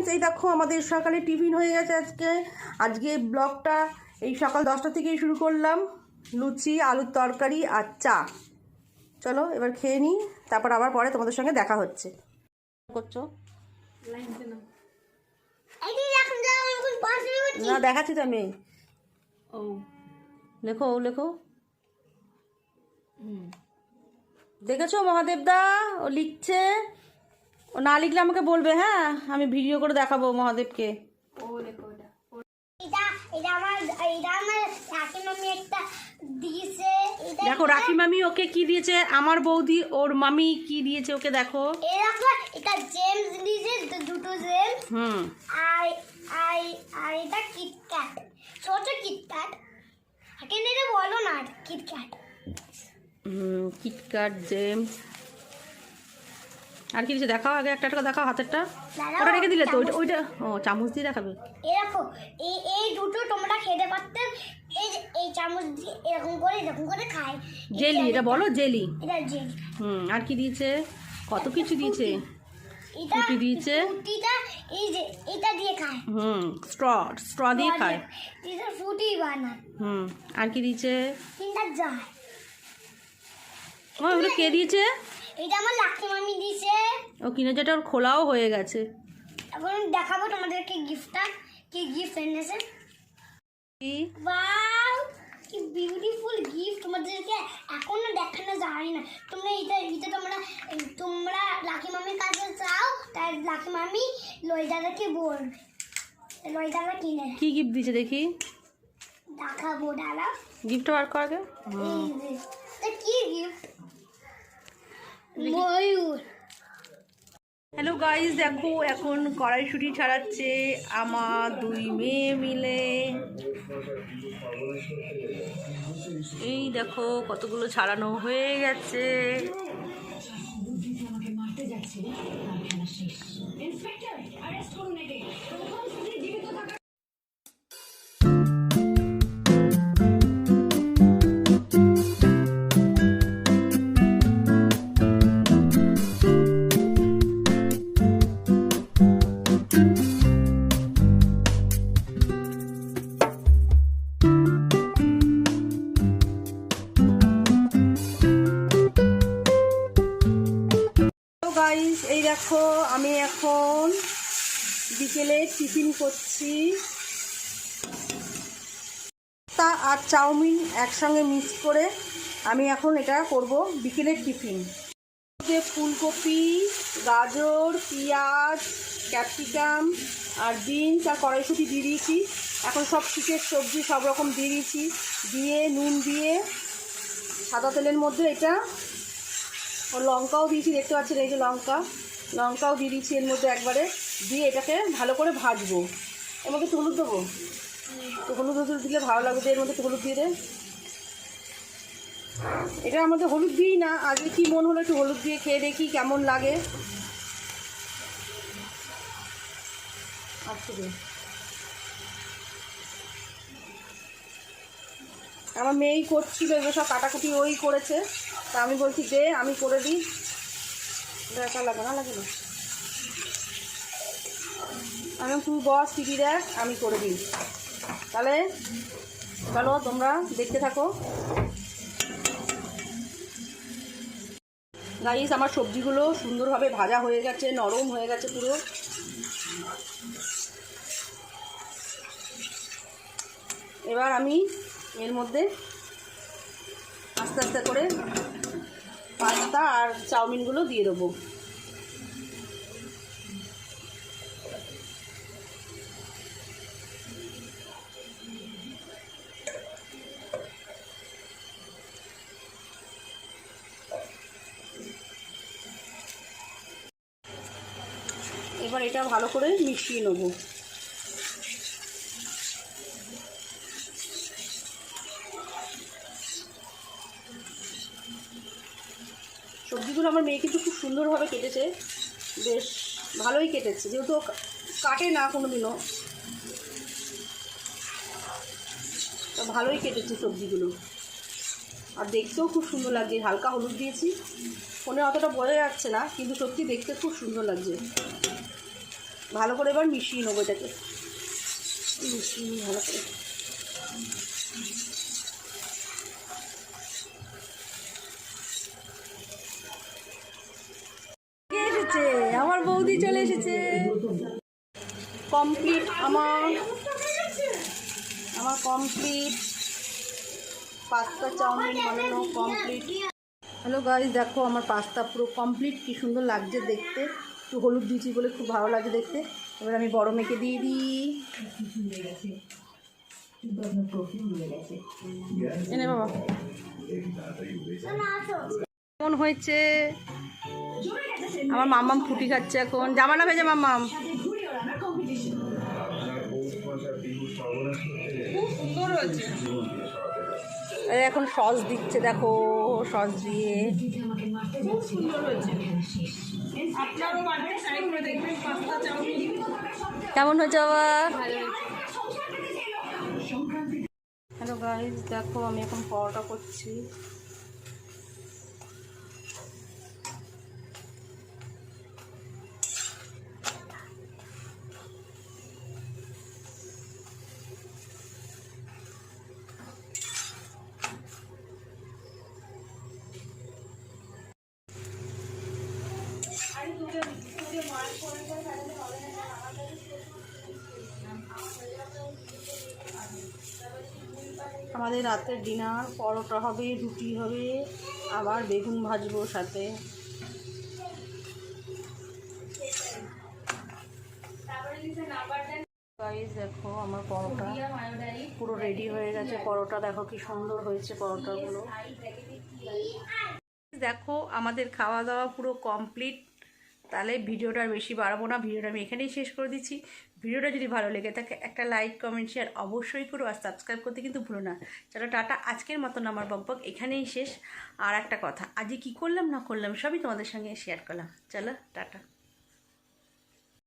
Friends এই দেখো আমাদের সকালে টিফিন হয়ে গেছে আজকে। আজকে ব্লগটা এই সকাল দশটা থেকেই শুরু করলাম। লুচি, আলুর তরকারি আর চা। চলো, এবার খেয়ে নিই, তারপর আবার পরে তোমাদের সঙ্গে দেখা হচ্ছে। না, দেখাচ্ছি তো আমি। ও লেখো লেখো। দেখেছ মহাদেবদা? ও লিখছে ও না লিখলে আমাকে বলবে হ্যাঁ আমি ভিডিও করে দেখাবো মহাদেবকে। ও দিয়েছে দেখো রাখি মামি ওকে কি দিয়েছে? আমার বৌদি ওর মামি কি দিয়েছে ওকে দেখো। এটা জেমস দিয়েছে দুটো জেমস। হুম। আর আর আর এটা কিটক্যাট ছোট কিটক্যাট এটা বলো না কিটক্যাট হুম কিটকাট জেমস। আর কি দিয়েছে? দেখাও আগে একটা একটা দেখাও হাতেরটা। ওটা রেখে দিলে তো ওইটা ওইটা ও চামচ দিয়ে দেখাবে। এরকম এই এই দুটো তোমরা খেতে পারতে এই যে এই চামচ দিয়ে এরকম করে এরকম করে খায়। জেলি এটা বলো জেলি। এটা জেলি। হুম আর কি দিয়েছে? কত কিছু দিয়েছে? ফুটি দিয়েছে। ফুটিটা এই যে এটা দিয়ে খায়। হুম স্ট্র স্ট্র দিয়ে খায়। এটা ফুটি বানায়। হুম আর কি দিয়েছে? তিনটা যায়। ও ওগুলো কে দিয়েছে? এটা আমার লাকি মামি দিয়েছে। ও কিনে যেটা ওর খোলাও হয়ে গেছে। এখন দেখাবো তোমাদেরকে গিফটটা কি গিফট এনেছে? ওয়াও কি বিউটিফুল গিফট তোমাদেরকে এখনও দেখানো যায় না। তোমরা এটা এটা তোমরা তোমরা লাকি মামির কাছে চাও তাই লাকি মামি লইদাদাকে বলবে লইদাদা কিনে। কি গিফট দিয়েছে দেখি? দেখাবো দাদা গিফটটা বার কর আগে। কি গিফট হ্যালো গাইস দেখো এখন কড়াইশুটি ছাড়াচ্ছে আমার দুই মেয়ে মিলে। এই দেখো কতগুলো ছাড়ানো হয়ে গেছে। হ্যালো দেখো, আমি এখন বিকেলে টিফিন করছি। তা আর চাউমিন একসঙ্গে মিক্স করে আমি এখন এটা করব বিকেলের টিফিন। ফুলকপি, গাজর, পেঁয়াজ, ক্যাপসিকাম আর বিনস আর কড়াইশুটি দিয়ে দিয়েছি। এখন সব শীতের সবজি, সব রকম দিয়ে দিয়েছি। দিয়ে, নুন দিয়ে, সাদা তেলের মধ্যে এটা। লঙ্কাও দিয়েছি, দেখতে পাচ্ছেন এই যে লঙ্কা। লঙ্কাও দিয়ে দিচ্ছি এর মধ্যে একবারে। দিয়ে এটাকে ভালো করে ভাজবো। এর মধ্যে হলুদ দেবো। তো হলুদ হলুদ দিলে ভালো লাগবে এর মধ্যে হলুদ দিয়ে দে। এটার মধ্যে হলুদ দিই না। আজকে কি মন হলো একটু হলুদ দিয়ে খেয়ে দেখি কেমন লাগে। আচ্ছা আমার মেয়েই করছিল, এগুলো সব কাটাকুটি ওই করেছে। তা আমি বলছি দে, আমি করে দিই। দেখা লাগে না লাগে আমি তুই বস, টিভি দেখ, আমি করে দিই। তাহলে, চলো, তোমরা দেখতে থাকো। গাইস আমার সবজিগুলো সুন্দরভাবে ভাজা হয়ে গেছে, নরম হয়ে গেছে পুরো। এবার আমি এর মধ্যে আস্তে আস্তে করে পাস্তা আর চাউমিনগুলো দিয়ে দেবো। এবার এটা ভালো করে মিশিয়ে নেব। সবজিগুলো আমার মেয়ে কিন্তু খুব সুন্দরভাবে কেটেছে। বেশ ভালোই কেটেছে, যেহেতু কাটে না কোনো দিনও ভালোই কেটেছে সবজিগুলো। আর দেখতেও খুব সুন্দর লাগছে, হালকা হলুদ দিয়েছি। ফোনে অতটা বোঝা যাচ্ছে না, কিন্তু সত্যি দেখতে খুব সুন্দর লাগছে। ভালো করে এবার মিশিয়ে নেব এটাকে। মিশিয়ে ভালো করে কে এসেছে আমার বৌদি চলে এসেছে। কমপ্লিট আমার আমার কমপ্লিট পাস্তা, চাউমিন বানানো কমপ্লিট হ্যালো গাইজ দেখো আমার পাস্তা পুরো কমপ্লিট কি সুন্দর লাগছে দেখতে। একটু হলুদ দিয়েছি বলে খুব ভালো লাগছে দেখতে। এবার আমি বড় মেয়েকে দিয়ে দিই। এনে বাবা। কেমন হয়েছে? আমার মাম্মাম ফুটি খাচ্ছে এখন। জামা না ভেজে মাম্মাম? এই এখন সস দিচ্ছে, দেখো, সস দিয়ে। কেমন হয়েছে বাবা? হ্যালো গাইজ দেখো আমি এখন পরোটা করছি। আমাদের রাতের ডিনার, পরোটা হবে, রুটি হবে, আবার বেগুন ভাজবো সাথে। দেখো আমার পরোটা পুরো রেডি হয়ে গেছে। পরোটা দেখো কি সুন্দর হয়েছে পরোটাগুলো। দেখো, আমাদের খাওয়া দাওয়া পুরো কমপ্লিট তাহলে ভিডিওটা বেশি বাড়াবো না। ভিডিওটা আমি এখানেই শেষ করে দিচ্ছি। ভিডিওটা যদি ভালো লেগে থাকে, একটা লাইক কমেন্ট শেয়ার অবশ্যই করো আর সাবস্ক্রাইব করতে কিন্তু ভুলো না। চলো টাটা, আজকের মতন আমার বকবক এখানেই শেষ। আর একটা কথা, আজকে কি করলাম না করলাম সবই তোমাদের সঙ্গে শেয়ার করলাম। চলো, টাটা।